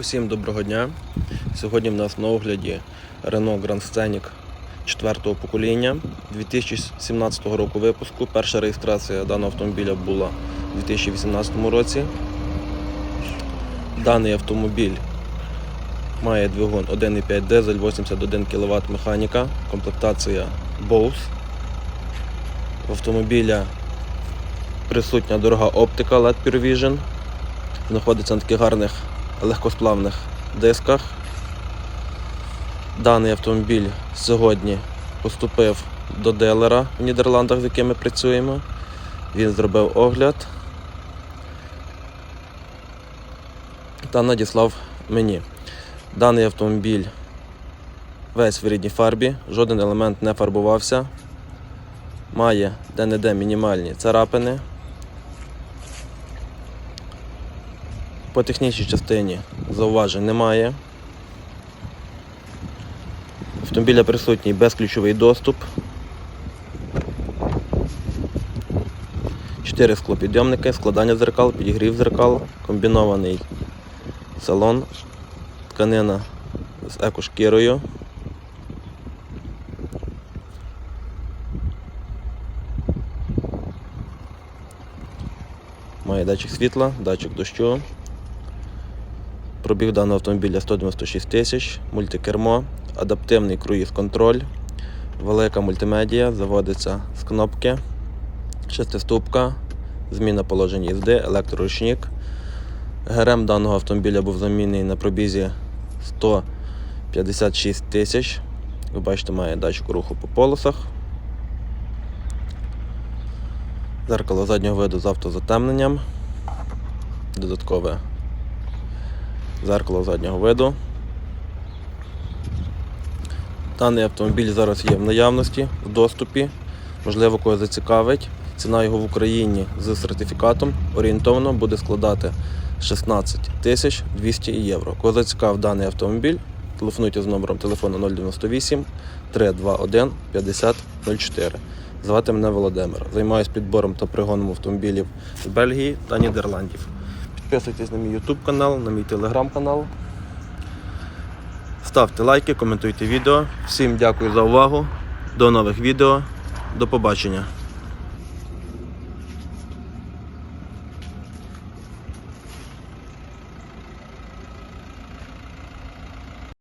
Усім доброго дня. Сьогодні в нас на огляді Renault Grand Scenic 4-го покоління 2017 року випуску. Перша реєстрація даного автомобіля була у 2018 році. Даний автомобіль має двигун 1,5 дизель, 81 кВт механіка, комплектація Bose. В автомобіля присутня дорога оптика LED Pure Vision. Знаходиться на таких гарних легкосплавних дисках. Даний автомобіль сьогодні поступив до дилера в Нідерландах, з яким ми працюємо. Він зробив огляд та надіслав мені. Даний автомобіль весь в рідній фарбі, жоден елемент не фарбувався. Має де-не-де мінімальні царапини. По технічній частині зауважень немає. Автомобіля присутній безключовий доступ. Чотири склопідйомники, складання зеркал, підігрів зеркал, комбінований салон, тканина з екошкірою. Має датчик світла, датчик дощу. Пробіг даного автомобіля 196 тисяч, мультикермо, адаптивний круїз-контроль, велика мультимедія, заводиться з кнопки, шестиступка, зміна положення їзди, електроручник. ГРМ даного автомобіля був замінений на пробізі 156 тисяч. Ви бачите, має датчик руху по полосах. Зеркало заднього виду з автозатемненням. Додаткове зеркало заднього виду. Даний автомобіль зараз є в наявності, в доступі. Можливо, кого зацікавить. Ціна його в Україні з сертифікатом орієнтовно буде складати 16 тисяч 200 євро. Кого зацікавив даний автомобіль, телефонуйте з номером телефону 098 321 50 04. Звати мене Володимир. Займаюся підбором та пригоном автомобілів з Бельгії та Нідерландів. Підписуйтесь на мій YouTube канал, на мій телеграм канал. Ставте лайки, коментуйте відео. Всім дякую за увагу. До нових відео. До побачення.